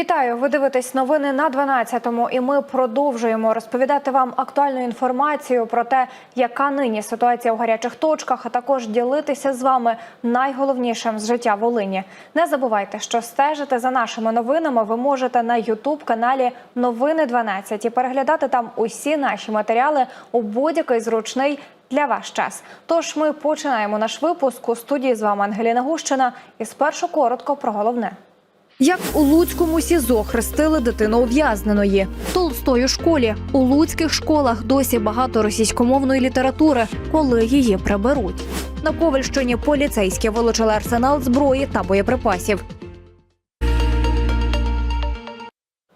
Вітаю! Ви дивитесь новини на 12-му і ми продовжуємо розповідати вам актуальну інформацію про те, яка нині ситуація у гарячих точках, а також ділитися з вами найголовнішим з життя Волині. Не забувайте, що стежити за нашими новинами ви можете на Ютуб каналі Новини 12 і переглядати там усі наші матеріали у будь-який зручний. Для вас час. Тож ми починаємо наш випуск у студії з вами Ангеліна Гущина. І спершу коротко про головне. Як у Луцькому СІЗО хрестили дитину ув'язненої в Толстої школі у луцьких школах досі багато російськомовної літератури, коли її приберуть. На Ковальщині поліцейські вилучили арсенал зброї та боєприпасів.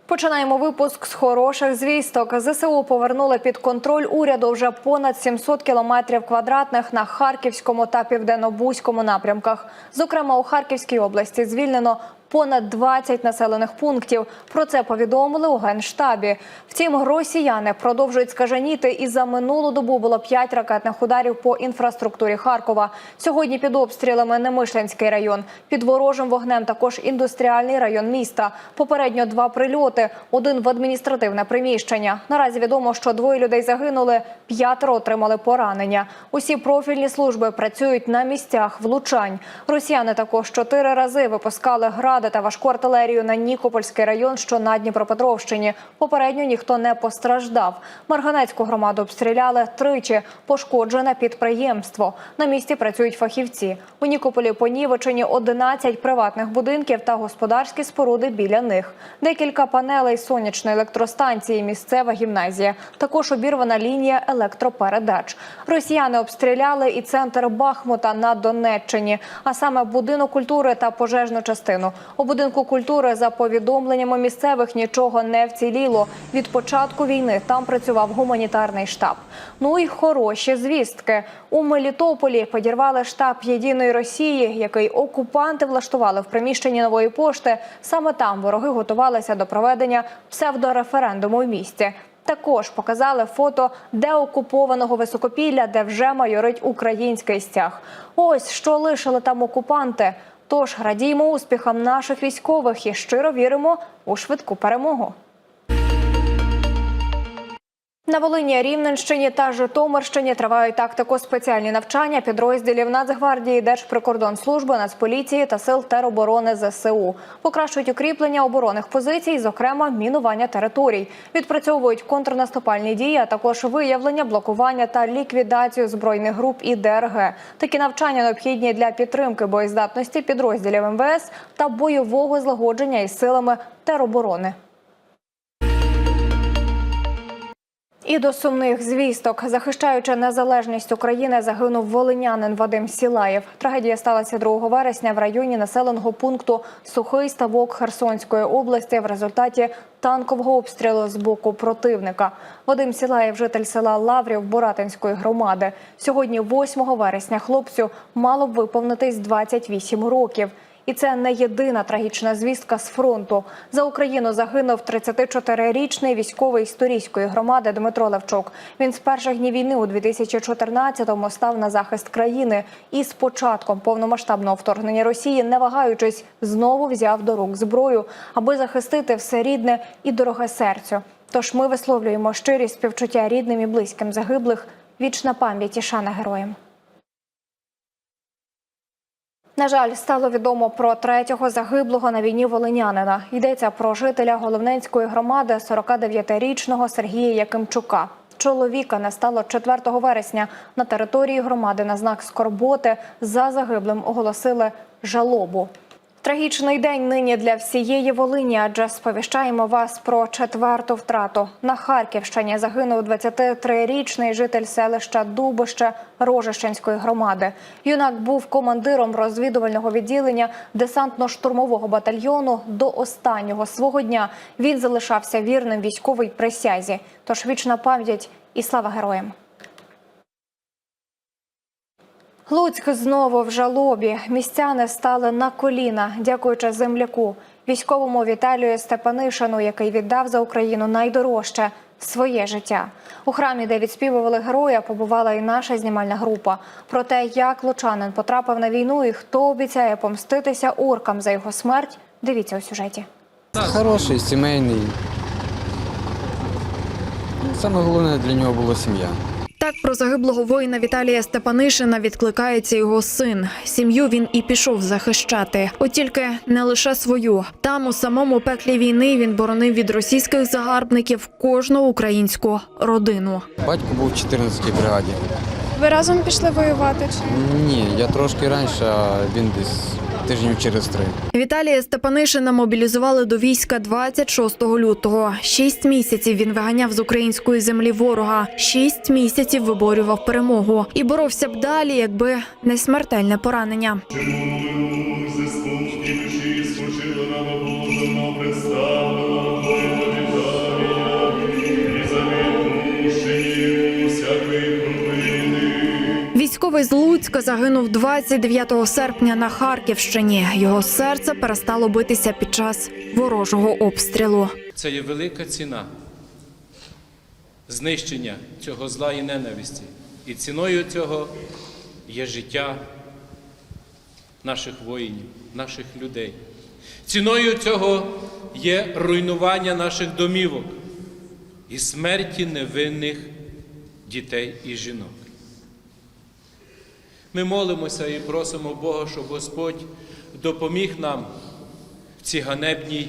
Починаємо випуск з хороших звісток. ЗСУ повернули під контроль уряду вже понад 700 кілометрів квадратних на харківському та південно-бузькому напрямках. Зокрема, у Харківській області звільнено понад 20 населених пунктів. Про це повідомили у генштабі. Втім, росіяни продовжують скаженіти, і за минулу добу було 5 ракетних ударів по інфраструктурі Харкова. Сьогодні під обстрілами Немишлянський район, під ворожим вогнем також індустріальний район міста. Попередньо два прильоти, один в адміністративне приміщення. Наразі відомо, що двоє людей загинули, п'ятеро отримали поранення. Усі профільні служби працюють на місцях влучань. Росіяни також чотири рази випускали гради та важку артилерію на Нікопольський район, що на Дніпропетровщині. Попередньо ніхто не постраждав. Марганецьку громаду обстріляли тричі. Пошкоджене підприємство. На місці працюють фахівці. У Нікополі понівечені 11 приватних будинків та господарські споруди біля них. Декілька панелей сонячної електростанції, місцева гімназія. Також обірвана лінія електропередач. Росіяни обстріляли і центр Бахмута на Донеччині, а саме будинок культури та пожежну частину. У будинку культури за повідомленнями місцевих нічого не вціліло. Від початку війни там працював гуманітарний штаб. Ну і хороші звістки у Мелітополі підірвали штаб єдиної Росії, який окупанти влаштували в приміщенні нової пошти. Саме там вороги готувалися до проведення псевдореферендуму в місті. Також показали фото деокупованого високопілля, де вже майорить український стяг. Ось що лишили там окупанти. Тож радіємо успіхам наших військових і щиро віримо у швидку перемогу. На Волині, Рівненщині та Житомирщині тривають тактико-спеціальні навчання підрозділів Нацгвардії, Держприкордонслужби, Нацполіції та сил тероборони ЗСУ. Покращують укріплення оборонних позицій, зокрема мінування територій. Відпрацьовують контрнаступальні дії, а також виявлення, блокування та ліквідацію збройних груп і ДРГ. Такі навчання необхідні для підтримки боєздатності підрозділів МВС та бойового злагодження із силами тероборони. І до сумних звісток, захищаючи незалежність України, загинув волинянин Вадим Сілаєв. Трагедія сталася 2 вересня в районі населеного пункту Сухий Ставок Херсонської області в результаті танкового обстрілу з боку противника. Вадим Сілаєв, житель села Лаврів Боратинської громади. Сьогодні, 8 вересня, хлопцю мало б виповнитись 28 років. І це не єдина трагічна звістка з фронту. За Україну загинув 34-річний військовий історійської громади Дмитро Левчук. Він з перших днів війни у 2014-му став на захист країни і з початком повномасштабного вторгнення Росії, не вагаючись, знову взяв до рук зброю, аби захистити все рідне і дороге серцю. Тож ми висловлюємо щирі співчуття рідним і близьким загиблих. Вічна пам'ять і шана героям. На жаль, стало відомо про третього загиблого на війні волинянина. Йдеться про жителя Головненської громади 49-річного Сергія Якимчука. Чоловіка не стало 4 вересня на території громади на знак скорботи за загиблим оголосили жалобу. Трагічний день нині для всієї Волині, адже сповіщаємо вас про четверту втрату. На Харківщині загинув 23-річний житель селища Дубище Рожищенської громади. Юнак був командиром розвідувального відділення десантно-штурмового батальйону до останнього свого дня. Він залишався вірним військовій присязі. Тож вічна пам'ять і слава героям. Луцьк знову в жалобі. Містяни стали на коліна, дякуючи земляку, військовому Віталію Степанишину, який віддав за Україну найдорожче своє життя. У храмі, де відспівували героя, побувала і наша знімальна група. Про те, як лучанин потрапив на війну і хто обіцяє помститися оркам за його смерть, дивіться у сюжеті. Хороший, сімейний. Ну, Саме головне для нього була сім'я. Так про загиблого воїна Віталія Степанишина відкликається його син. Сім'ю він і пішов захищати. От тільки не лише свою. Там, у самому пеклі війни, він боронив від російських загарбників кожну українську родину. Батько був в 14-й бригаді. Ви разом пішли воювати? Чи Ні, я трошки раніше, а він десь тижнів через три. Віталія Степанишина мобілізували до війська 26 лютого. Шість місяців він виганяв з української землі ворога. Шість місяців виборював перемогу і боровся б далі, якби не смертельне поранення. Військовий з Луцька загинув 29 серпня на Харківщині. Його серце перестало битися під час ворожого обстрілу. Це є велика ціна знищення цього зла і ненависті. І ціною цього є життя наших воїнів, наших людей. Ціною цього є руйнування наших домівок і смерті невинних дітей і жінок. Ми молимося і просимо Бога, щоб Господь допоміг нам в цій ганебній,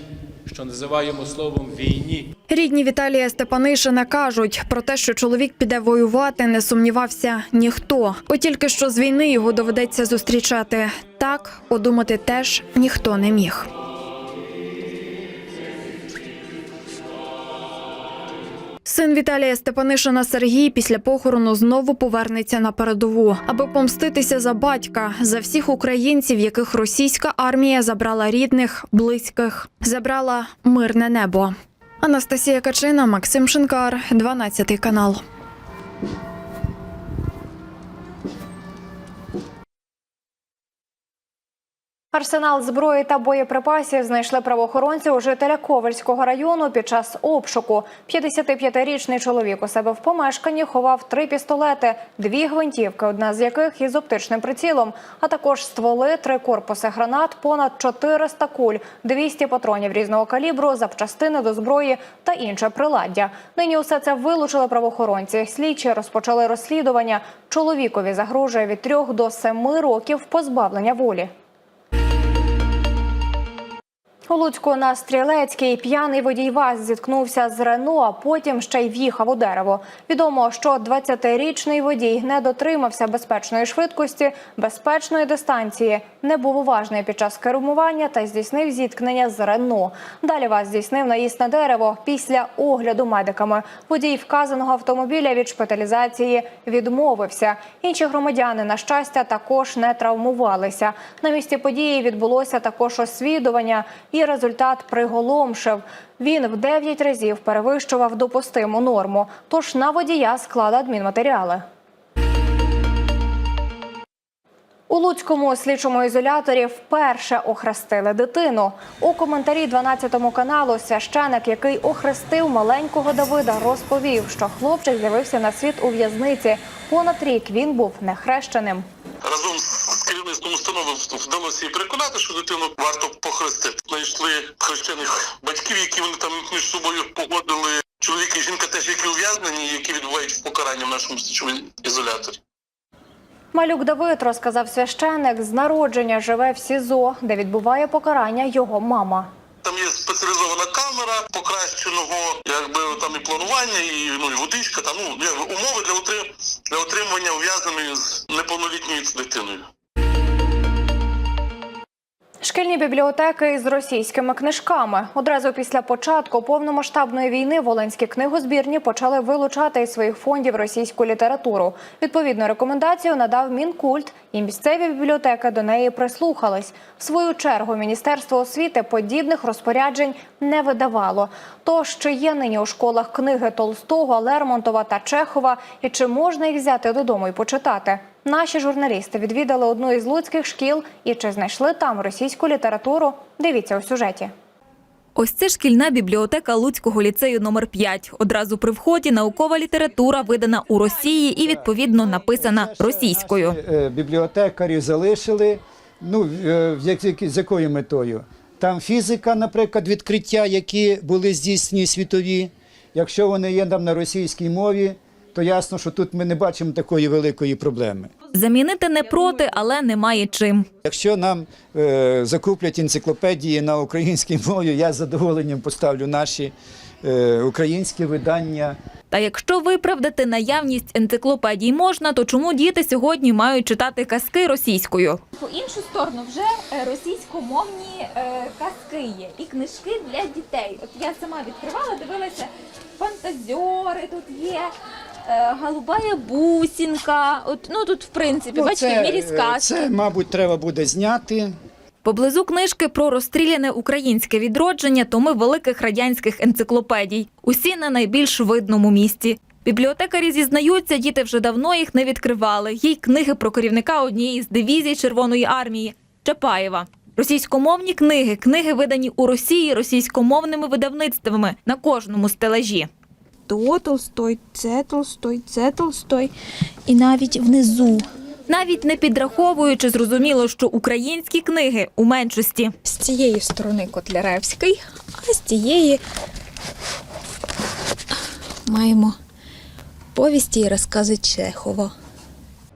що називаємо словом війні. Рідні Віталія Степанишина кажуть про те, що чоловік піде воювати, не сумнівався ніхто. От тільки що з війни його доведеться зустрічати. Так подумати теж ніхто не міг. Син Віталія Степанишина Сергій після похорону знову повернеться на передову, аби помститися за батька, за всіх українців, яких російська армія забрала рідних, близьких, забрала мирне небо. Анастасія Качина, Максим Шинкар, 12 канал. Арсенал зброї та боєприпасів знайшли правоохоронці у жителя Ковальського району під час обшуку. 55-річний чоловік у себе в помешканні ховав три пістолети, дві гвинтівки, одна з яких із оптичним прицілом, а також стволи, три корпуси гранат, понад 400 куль, 200 патронів різного калібру, запчастини до зброї та інше приладдя. Нині усе це вилучили правоохоронці. Слідчі розпочали розслідування. Чоловікові загрожує від трьох до семи років позбавлення волі. У Луцьку на Стрілецькій п'яний водій ВАЗ зіткнувся з Рено, а потім ще й в'їхав у дерево. Відомо, що 20-річний водій не дотримався безпечної швидкості, безпечної дистанції, не був уважний під час кермування та здійснив зіткнення з Рено. Далі ВАЗ здійснив наїзд на дерево після огляду медиками. Водій вказаного автомобіля від шпиталізації відмовився. Інші громадяни, на щастя, також не травмувалися. На місці події відбулося також освідування, і результат приголомшив. Він в 9 разів перевищував допустиму норму. Тож на водія склали адмінматеріали. У Луцькому слідчому ізоляторі вперше охрестили дитину. У коментарі 12 каналу священик, який охрестив маленького Давида, розповів, що хлопчик з'явився на світ у в'язниці. Понад рік він був нехрещеним. Разом з керівництвом установи вдалося їй переконати, що дитину варто похрестити. Знайшли хрещених батьків, які вони там між собою погодили. Чоловік і жінка теж які ув'язнені, які відбувають покарання в нашому слідчому ізоляторі. Малюк Давид розказав священик, з народження живе в СІЗО, де відбуває покарання його мама. Там є спеціалізована камера покращеного, якби там і планування, і ну і водичка, там ну умови для отримування ув'язненої з неповнолітньою дитиною. Шкільні бібліотеки з російськими книжками. Одразу після початку повномасштабної війни волинські книгозбірні почали вилучати із своїх фондів російську літературу. Відповідну рекомендацію надав Мінкульт, і місцеві бібліотеки до неї прислухались. В свою чергу Міністерство освіти подібних розпоряджень не видавало. Тож чи є нині у школах книги Толстого, Лермонтова та Чехова, і чи можна їх взяти додому і почитати? Наші журналісти відвідали одну із луцьких шкіл і чи знайшли там російську літературу? Дивіться у сюжеті. Ось це шкільна бібліотека Луцького ліцею номер 5 Одразу при вході наукова література видана у Росії і відповідно написана російською. Е, Бібліотекарі залишили. Ну, е, з якою метою? Там фізика, наприклад, відкриття, які були здійснені світові. Якщо вони є там на російській мові, то ясно, що тут ми не бачимо такої великої проблеми. Замінити не проти, але немає чим. Якщо нам е, закуплять енциклопедії на українській мові, я з задоволенням поставлю наші е, українські видання. Та якщо виправдати наявність енциклопедій можна, то чому діти сьогодні мають читати казки російською? По іншу сторону вже е, російськомовні е, казки є і книжки для дітей. От я сама відкривала, дивилася фантазьори тут є. Е, Голубая бусинка, от ну тут в принципі, бачите, в мірі е, сказки. це, мабуть, треба буде зняти. Поблизу книжки про розстріляне українське відродження томи великих радянських енциклопедій. Усі на найбільш видному місці. Бібліотекарі зізнаються, діти вже давно їх не відкривали. Є й книги про керівника однієї з дивізій Червоної армії Чапаєва. Російськомовні книги, книги видані у Росії російськомовними видавництвами на кожному стелажі. То Толстой, це Толстой, це Толстой. І навіть внизу Навіть не підраховуючи, зрозуміло, що українські книги у меншості. з цієї сторони Котляревський, а з цієї маємо повісті і розкази Чехова.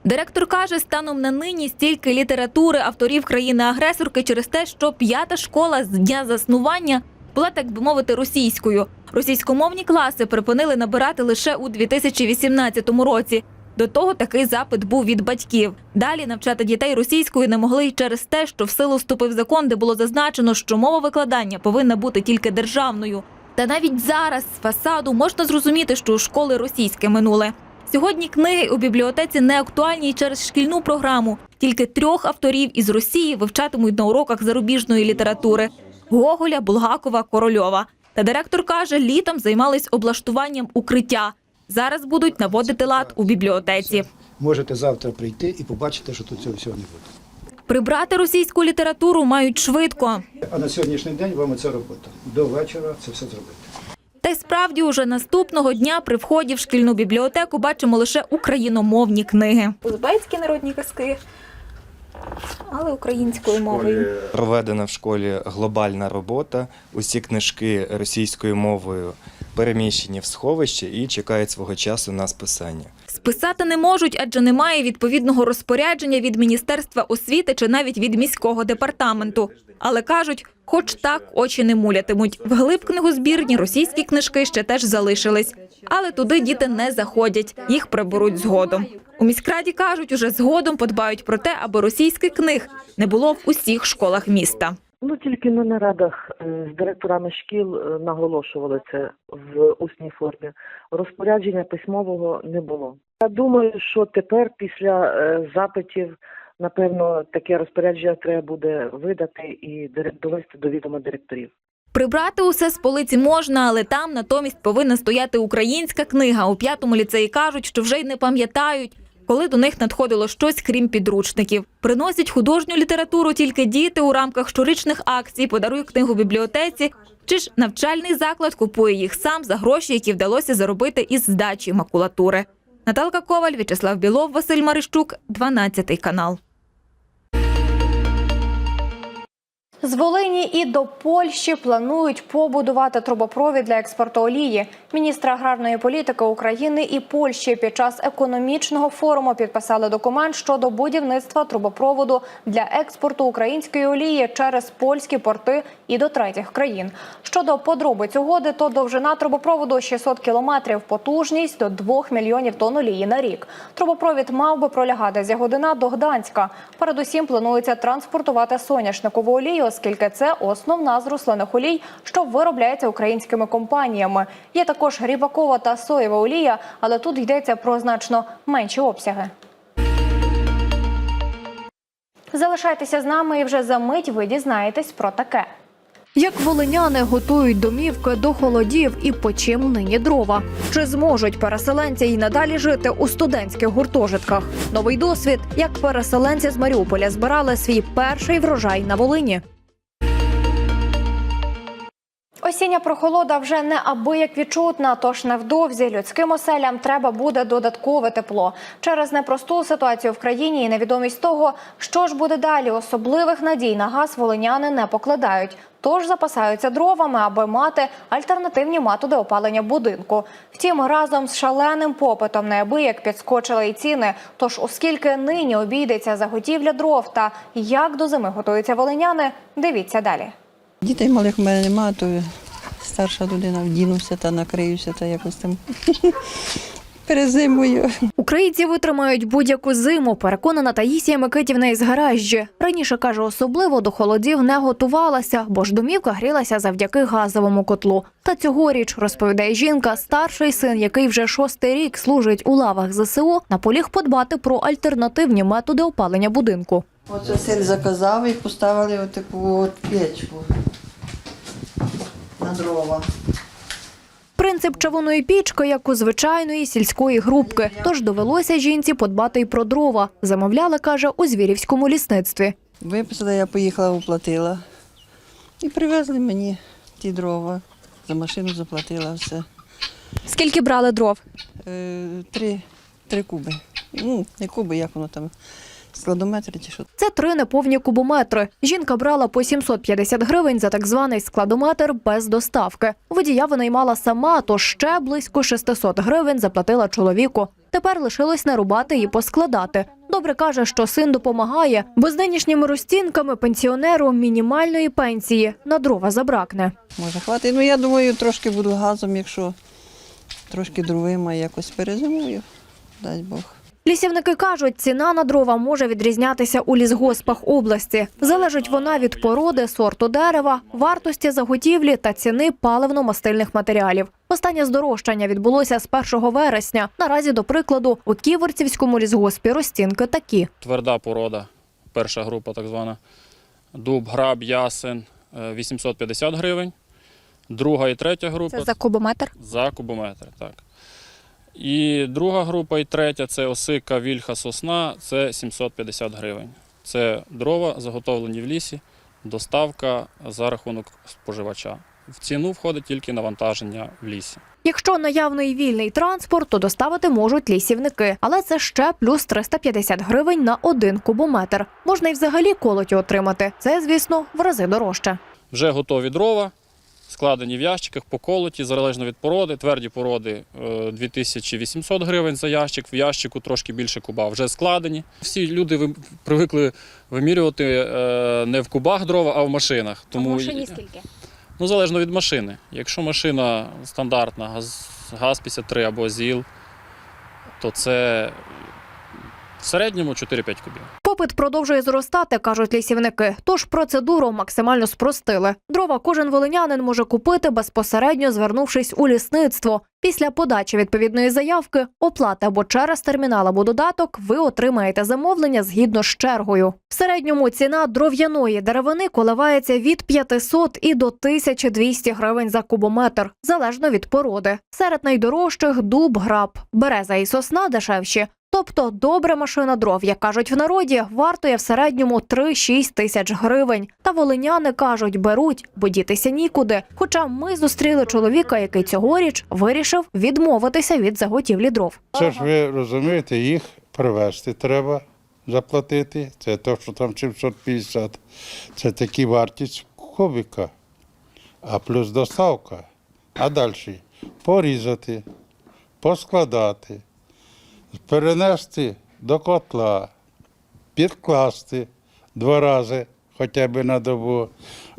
Директор каже, станом на нині стільки літератури авторів країни-агресорки через те, що п'ята школа з дня заснування була, так би мовити, російською. Російськомовні класи припинили набирати лише у 2018 році. До того такий запит був від батьків. Далі навчати дітей російською не могли й через те, що в силу вступив закон, де було зазначено, що мова викладання повинна бути тільки державною. Та навіть зараз з фасаду можна зрозуміти, що у школи російське минуле. Сьогодні книги у бібліотеці не актуальні й через шкільну програму. Тільки трьох авторів із Росії вивчатимуть на уроках зарубіжної літератури: Гоголя, Булгакова, Корольова. Та директор каже, літом займались облаштуванням укриття. Зараз будуть наводити лад у бібліотеці. Можете завтра прийти і побачити, що тут цього всього не буде. Прибрати російську літературу мають швидко. А на сьогоднішній день вам це робота. До вечора це все зробити. Та й справді уже наступного дня при вході в шкільну бібліотеку бачимо лише україномовні книги. Узбецькі народні казки, але українською мовою. Проведена в школі глобальна робота. Усі книжки російською мовою переміщені в сховище і чекають свого часу на списання. Списати не можуть, адже немає відповідного розпорядження від Міністерства освіти чи навіть від міського департаменту. Але кажуть, хоч так очі не мулятимуть. Вглиб книгозбірні російські книжки ще теж залишились. Але туди діти не заходять, їх приберуть згодом. У міськраді кажуть, уже згодом подбають про те, аби російських книг не було в усіх школах міста. Ну тільки на нарадах е, з директорами шкіл е, наголошували це в усній формі. Розпорядження письмового не було. Я думаю, що тепер після е, запитів, напевно, таке розпорядження треба буде видати і довести до відома директорів. Прибрати усе з полиці можна, але там натомість повинна стояти українська книга. У п'ятому ліцеї кажуть, що вже й не пам'ятають, коли до них надходило щось крім підручників. Приносять художню літературу тільки діти у рамках щорічних акцій, подаруй книгу бібліотеці. Чи ж навчальний заклад купує їх сам за гроші, які вдалося заробити із здачі макулатури. Наталка Коваль, В'ячеслав Білов, Василь Марищук, 12 канал. З Волині і до Польщі планують побудувати трубопровід для експорту олії. Міністри аграрної політики України і Польщі під час економічного форуму підписали документ щодо будівництва трубопроводу для експорту української олії через польські порти і до третіх країн. Щодо подробиць угоди, то довжина трубопроводу 600 кілометрів, потужність до 2 мільйонів тонн олії на рік. Трубопровід мав би пролягати з Ягодина до Гданська. Передусім планується транспортувати соняшникову олію, оскільки це основна з рослинних олій, що виробляється українськими компаніями. Є також ріпакова та соєва олія, але тут йдеться про значно менші обсяги. Залишайтеся з нами і вже за мить ви дізнаєтесь про таке. Як волиняни готують домівки до холодів і по чим нині дрова? Чи зможуть переселенці й надалі жити у студентських гуртожитках? Новий досвід, як переселенці з Маріуполя збирали свій перший врожай на Волині. Осіння прохолода вже не абияк відчутна, тож невдовзі людським оселям треба буде додаткове тепло. Через непросту ситуацію в країні і невідомість того, що ж буде далі, особливих надій на газ волиняни не покладають. Тож запасаються дровами, аби мати альтернативні методи опалення будинку. Втім, разом з шаленим попитом неабияк підскочили і ціни. Тож, оскільки нині обійдеться заготівля дров та як до зими готуються волиняни, дивіться далі. Дітей малих в мене немає, то старша людина вдінуся та накриюся та якось там перезимую. Українці витримають будь-яку зиму, переконана Таїсія Микитівна із гаражі. Раніше каже, особливо до холодів не готувалася, бо ж домівка грілася завдяки газовому котлу. Та цьогоріч, розповідає жінка, старший син, який вже шостий рік служить у лавах ЗСУ, наполіг подбати про альтернативні методи опалення будинку. Оце син заказав і поставили отаку от печку на дрова. Принцип чавунної пічки, як у звичайної сільської грубки. Тож довелося жінці подбати й про дрова. Замовляли, каже, у звірівському лісництві. Виписала, я поїхала, оплатила. І привезли мені ті дрова. За машину заплатила все. Скільки брали дров? Е, три, три куби. Ну, не куби, як воно там, складометри чи що. Це три неповні кубометри. Жінка брала по 750 гривень за так званий складометр без доставки. Водія винаймала сама, то ще близько 600 гривень заплатила чоловіку. Тепер лишилось нарубати і поскладати. Добре каже, що син допомагає, бо з нинішніми розцінками пенсіонеру мінімальної пенсії на дрова забракне. Може, хватить. Ну, я думаю, трошки буду газом, якщо трошки дровима якось перезимую. Дай Бог. Лісівники кажуть, ціна на дрова може відрізнятися у лісгоспах області. Залежить вона від породи, сорту дерева, вартості заготівлі та ціни паливно-мастильних матеріалів. Останнє здорожчання відбулося з 1 вересня. Наразі, до прикладу, у Ківерцівському лісгоспі розцінки такі. Тверда порода, перша група так звана. Дуб, граб, ясен е, 850 гривень. Друга і третя група за кубометр. за кубометр. Так. І друга група і третя це осика, вільха, сосна, це 750 гривень. Це дрова, заготовлені в лісі, доставка за рахунок споживача. В ціну входить тільки навантаження в лісі. Якщо наявний вільний транспорт, то доставити можуть лісівники, але це ще плюс 350 гривень на один кубометр. Можна й взагалі колоті отримати. Це, звісно, в рази дорожче. Вже готові дрова, складені в ящиках, поколоті, залежно від породи. Тверді породи е, 2800 гривень за ящик, в ящику трошки більше куба вже складені. Всі люди привикли вимірювати е, не в кубах дрова, а в машинах. Тому скільки? ну, залежно від машини. Якщо машина стандартна, газ, ГАЗ-53 або ЗІЛ, то це в середньому 4-5 кубів. Попит продовжує зростати, кажуть лісівники. Тож процедуру максимально спростили. Дрова кожен волинянин може купити безпосередньо звернувшись у лісництво. Після подачі відповідної заявки, оплати або через термінал або додаток, ви отримаєте замовлення згідно з чергою. В середньому ціна дров'яної деревини коливається від 500 і до 1200 гривень за кубометр, залежно від породи. Серед найдорожчих дуб, граб, береза і сосна дешевші. Тобто добра машина дров, як кажуть в народі, вартує в середньому 3-6 тисяч гривень. Та волиняни кажуть, беруть, бо дітися нікуди. Хоча ми зустріли чоловіка, який цьогоріч вирішив відмовитися від заготівлі дров. Це ж ви розумієте, їх привезти треба заплатити. Це то, що там 750. Це такі вартість кубика, а плюс доставка. А далі порізати, поскладати, перенести до котла, підкласти два рази хоча б на добу,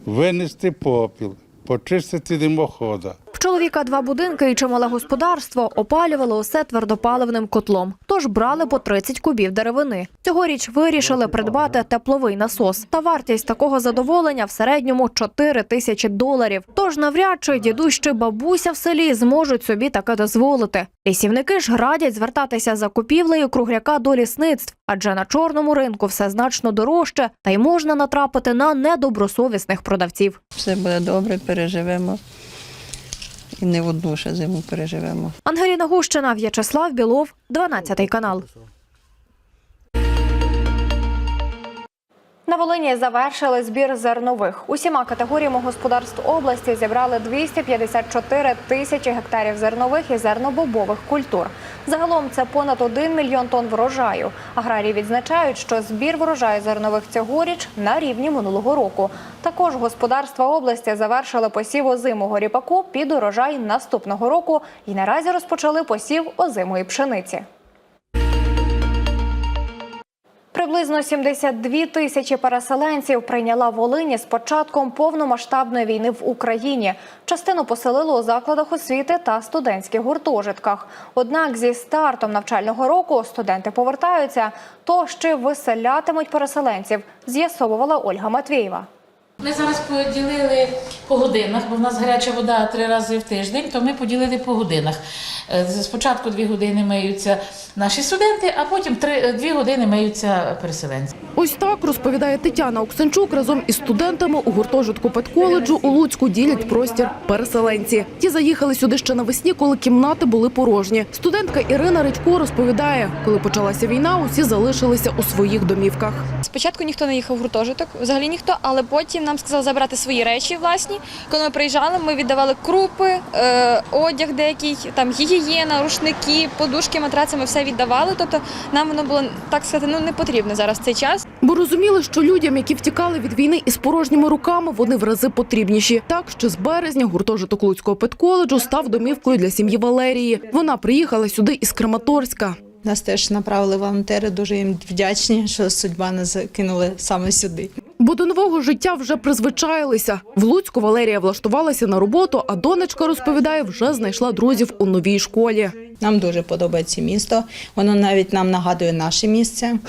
винести попіл, почистити димохода. Чоловіка два будинки і чимале господарство опалювали усе твердопаливним котлом. Тож брали по 30 кубів деревини. Цьогоріч вирішили придбати тепловий насос. Та вартість такого задоволення в середньому 4 тисячі доларів. Тож навряд чи дідусь чи бабуся в селі зможуть собі таке дозволити. Лісівники ж радять звертатися за купівлею кругляка до лісництв, адже на чорному ринку все значно дорожче, та й можна натрапити на недобросовісних продавців. Все буде добре, переживемо. І не одну ще зиму переживемо. Ангеліна Гущина, В'ячеслав Білов, 12 канал. На Волині завершили збір зернових. Усіма категоріями господарств області зібрали 254 тисячі гектарів зернових і зернобобових культур. Загалом це понад 1 мільйон тонн врожаю. Аграрії відзначають, що збір врожаю зернових цьогоріч на рівні минулого року. Також господарства області завершили посів озимого ріпаку під урожай наступного року і наразі розпочали посів озимої пшениці. Приблизно 72 тисячі переселенців прийняла Волині з початком повномасштабної війни в Україні. Частину поселили у закладах освіти та студентських гуртожитках. Однак зі стартом навчального року студенти повертаються. То ще виселятимуть переселенців, з'ясовувала Ольга Матвієва. Ми зараз поділили по годинах, бо в нас гаряча вода три рази в тиждень, то ми поділили по годинах. Е, Спочатку дві години миються наші студенти, а потім три, дві години миються переселенці. Ось так розповідає Тетяна Оксенчук разом із студентами у гуртожитку педколеджу у Луцьку ділять простір переселенці. Ті заїхали сюди ще навесні, коли кімнати були порожні. Студентка Ірина Редько розповідає, коли почалася війна, усі залишилися у своїх домівках. Спочатку ніхто не їхав в гуртожиток, взагалі ніхто, але потім нам сказали забрати свої речі власні. Коли ми приїжджали, ми віддавали крупи, е, одяг деякий, там гігієна, рушники, подушки, матраци, ми все віддавали. Тобто нам воно було так сказати, ну не потрібно зараз цей час. Бо розуміли, що людям, які втікали від війни із порожніми руками, вони в рази потрібніші. Так, ще з березня гуртожиток Луцького педколеджу став домівкою для сім'ї Валерії. Вона приїхала сюди із Краматорська. Нас теж направили волонтери, дуже їм вдячні, що судьба нас кинули саме сюди. Бо до нового життя вже призвичаїлися. В Луцьку Валерія влаштувалася на роботу, а донечка розповідає, вже знайшла друзів у новій школі. Нам дуже подобається місто. Воно навіть нам нагадує наше місце.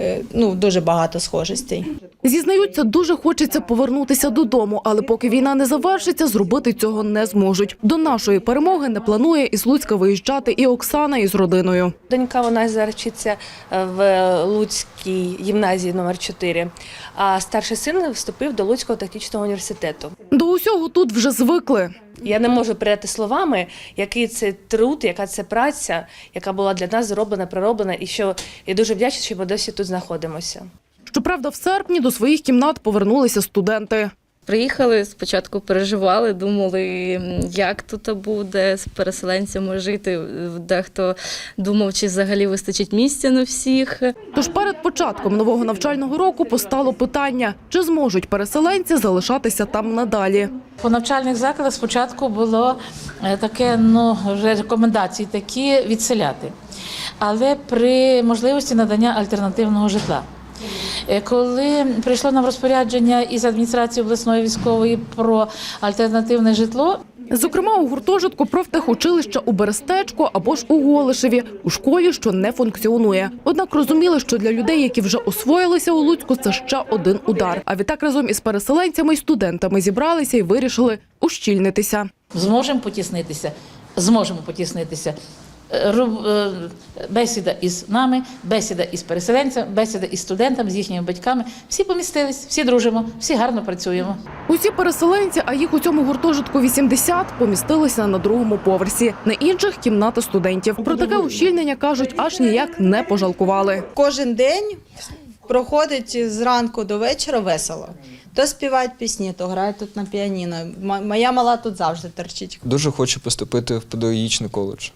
Е, Ну, дуже багато схожостей. Зізнаються, дуже хочеться повернутися додому, але поки війна не завершиться, зробити цього не зможуть. До нашої перемоги не планує із Луцька виїжджати і Оксана із родиною. Донька вона зараз вчиться в Луцькій гімназії номер 4 а старший син вступив до Луцького тактичного університету. До усього тут вже звикли. Я не можу передати словами, який це труд, яка це праця, яка була для нас зроблена, пророблена, і що я дуже вдячна, що ми досі тут знаходимося. Щоправда, в серпні до своїх кімнат повернулися студенти. Приїхали, спочатку переживали, думали, як тут буде з переселенцями жити. Дехто думав, чи взагалі вистачить місця на всіх. Тож перед початком нового навчального року постало питання, чи зможуть переселенці залишатися там надалі. По навчальних закладах спочатку було е, таке, ну, вже рекомендації такі відселяти, але при можливості надання альтернативного житла. Е, Коли прийшло нам розпорядження із адміністрації обласної військової про альтернативне житло, Зокрема, у гуртожитку профтехучилища у Берестечку або ж у Голишеві, у школі, що не функціонує. Однак розуміли, що для людей, які вже освоїлися у Луцьку, це ще один удар. А відтак разом із переселенцями і студентами зібралися і вирішили ущільнитися. зможемо потіснитися, зможемо потіснитися. Е, е, Бесіда із нами, бесіда із переселенцями, бесіда із студентами, з їхніми батьками. Всі помістились, всі дружимо, всі гарно працюємо. Усі переселенці, а їх у цьому гуртожитку 80, помістилися на другому поверсі. На інших кімната студентів. Про таке ущільнення кажуть, аж ніяк не пожалкували. Кожен день проходить зранку до вечора весело. То співають пісні, то грають тут на піаніно. Моя мала тут завжди торчить. Дуже хочу поступити в педагогічний коледж.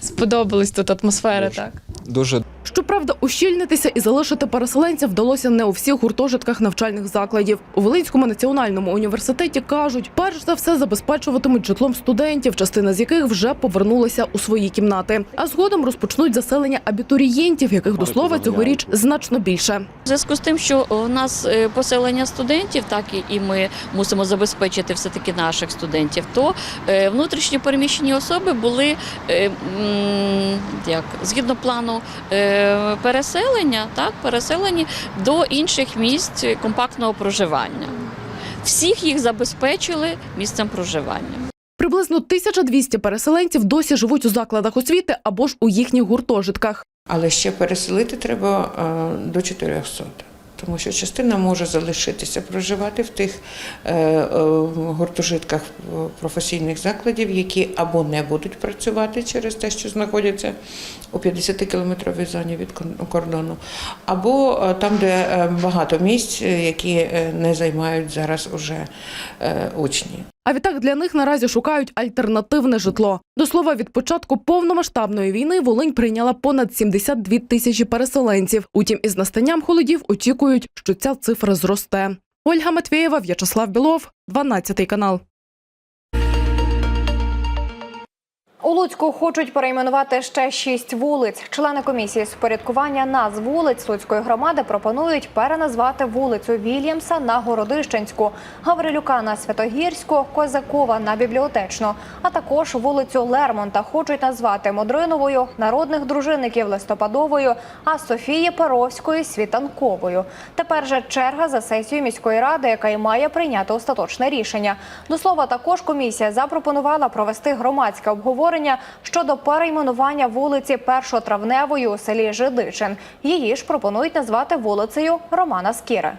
Сподобалась тут атмосфера, так. Дуже Щоправда, ущільнитися і залишити переселенців вдалося не у всіх гуртожитках навчальних закладів. У Волинському національному університеті кажуть, перш за все забезпечуватимуть житлом студентів, частина з яких вже повернулася у свої кімнати. А згодом розпочнуть заселення абітурієнтів, яких до слова цьогоріч значно більше. В зв'язку з тим, що у нас е, поселення студентів, так і- ми мусимо забезпечити все-таки наших студентів, то е, внутрішньо переміщені особи були е, як, згідно плану е, переселення, так, переселені до інших місць компактного проживання. Всіх їх забезпечили місцем проживання. Приблизно 1200 переселенців досі живуть у закладах освіти або ж у їхніх гуртожитках. Але ще переселити треба до 400. Тому що частина може залишитися проживати в тих е, е, гуртожитках професійних закладів, які або не будуть працювати через те, що знаходяться у 50-кілометровій зоні від кордону, або е, там, де багато місць, які не займають зараз уже учні. А відтак для них наразі шукають альтернативне житло. До слова, від початку повномасштабної війни Волинь прийняла понад 72 тисячі переселенців. Утім, із настанням холодів очікують, що ця цифра зросте. Ольга Матвєєва, В'ячеслав Білов, 12 канал. У Луцьку хочуть перейменувати ще шість вулиць. Члени комісії з порядкування назв вулиць Луцької громади пропонують переназвати вулицю Вільямса на Городищенську, Гаврилюка на Святогірську, Козакова на Бібліотечну, а також вулицю Лермонта хочуть назвати Модриновою, народних дружинників листопадовою, а Софії Перовської світанковою. Тепер же черга за сесією міської ради, яка й має прийняти остаточне рішення. До слова, також комісія запропонувала провести громадське обговорення щодо перейменування вулиці Першотравневої у селі Жидичин. Її ж пропонують назвати вулицею Романа Скіри.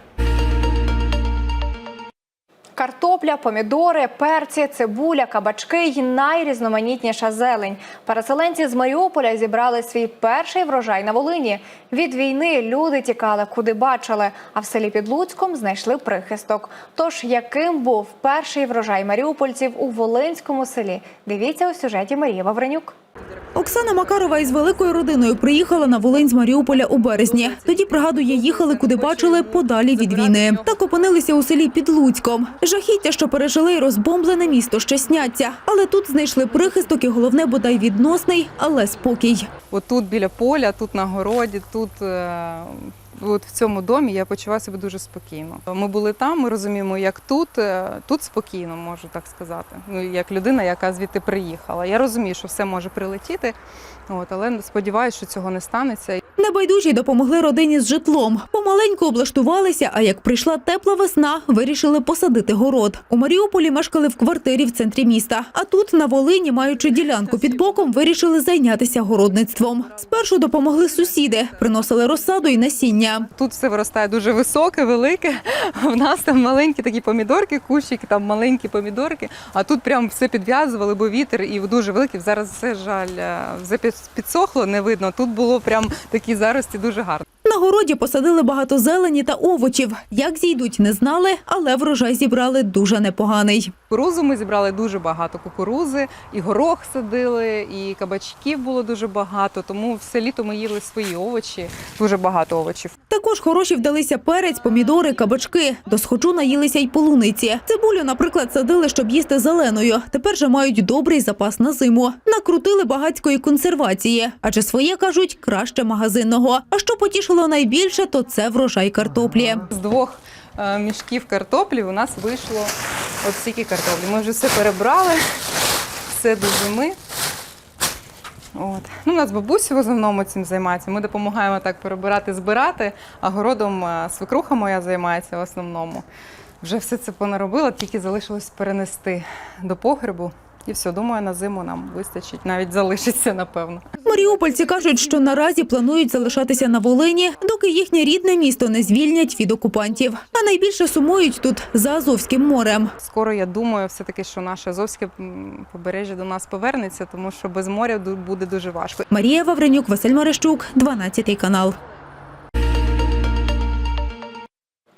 Картопля, помідори, перці, цибуля, кабачки й найрізноманітніша зелень. Переселенці з Маріуполя зібрали свій перший врожай на Волині. Від війни люди тікали, куди бачили, а в селі під Луцьком знайшли прихисток. Тож, яким був перший врожай маріупольців у Волинському селі? Дивіться у сюжеті Марії Вавренюк. Оксана Макарова із великою родиною приїхала на Волинь з Маріуполя у березні. Тоді, пригадує, їхали, куди бачили, подалі від війни. Так опинилися у селі під Луцьком. Жахіття, що пережили і розбомблене місто, ще сняться. Але тут знайшли прихисток і головне, бодай відносний, але спокій. Отут біля поля, тут на городі, тут е, от в цьому домі я почуваю себе дуже спокійно. Ми були там, ми розуміємо, як тут, е, тут спокійно, можу так сказати. Ну, як людина, яка звідти приїхала. Я розумію, що все може прилетіти, от, але сподіваюся, що цього не станеться. Небайдужі допомогли родині з житлом. Помаленьку облаштувалися, а як прийшла тепла весна, вирішили посадити город. У Маріуполі мешкали в квартирі в центрі міста. А тут, на Волині, маючи ділянку під боком, вирішили зайнятися городництвом. Спершу допомогли сусіди, приносили розсаду і насіння. Тут все виростає дуже високе, велике. В нас там маленькі такі помідорки, кущики, там маленькі помідорки. А тут прям все підв'язували, бо вітер і дуже великий. Зараз все жаль, е, вже підсохло, не видно. Тут було прям такі зарості дуже гарно. На городі посадили багато зелені та овочів. Як зійдуть, не знали, але врожай зібрали дуже непоганий. Кукурузу ми зібрали дуже багато кукурузи, і горох садили, і кабачків було дуже багато. Тому все літо ми їли свої овочі, дуже багато овочів. Також хороші вдалися перець, помідори, кабачки. До схочу наїлися й полуниці. Цибулю, наприклад, садили, щоб їсти зеленою. Тепер же мають добрий запас на зиму. Накрутили багатської консервації. Адже своє кажуть краще магазинного. А що потішило найбільше, то це врожай картоплі. З двох е, мішків картоплі у нас вийшло от стільки картоплі. Ми вже все перебрали, все до зими. От. Ну, у нас бабуся в основному цим займається. Ми допомагаємо так перебирати, збирати, а городом е, свекруха моя займається в основному. Вже все це понаробила, тільки залишилось перенести до погребу. І все, думаю, на зиму нам вистачить, навіть залишиться, напевно. Маріупольці кажуть, що наразі планують залишатися на Волині, доки їхнє рідне місто не звільнять від окупантів. А найбільше сумують тут за Азовським морем. Скоро я думаю, все-таки, що наше Азовське побережжя до нас повернеться, тому що без моря буде дуже важко. Марія Вавренюк, Василь Марищук, 12 канал.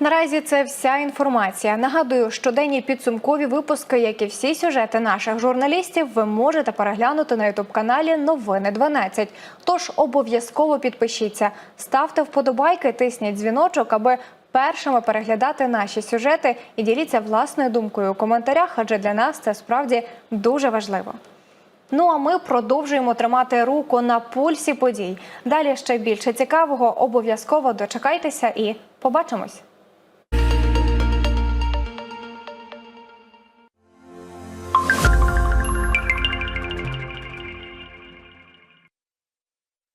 Наразі це вся інформація. Нагадую, щоденні підсумкові випуски, як і всі сюжети наших журналістів, ви можете переглянути на ютуб-каналі Новини 12. Тож обов'язково підпишіться, ставте вподобайки, тисніть дзвіночок, аби першими переглядати наші сюжети і діліться власною думкою у коментарях, адже для нас це справді дуже важливо. Ну а ми продовжуємо тримати руку на пульсі подій. Далі ще більше цікавого. Обов'язково дочекайтеся і побачимось.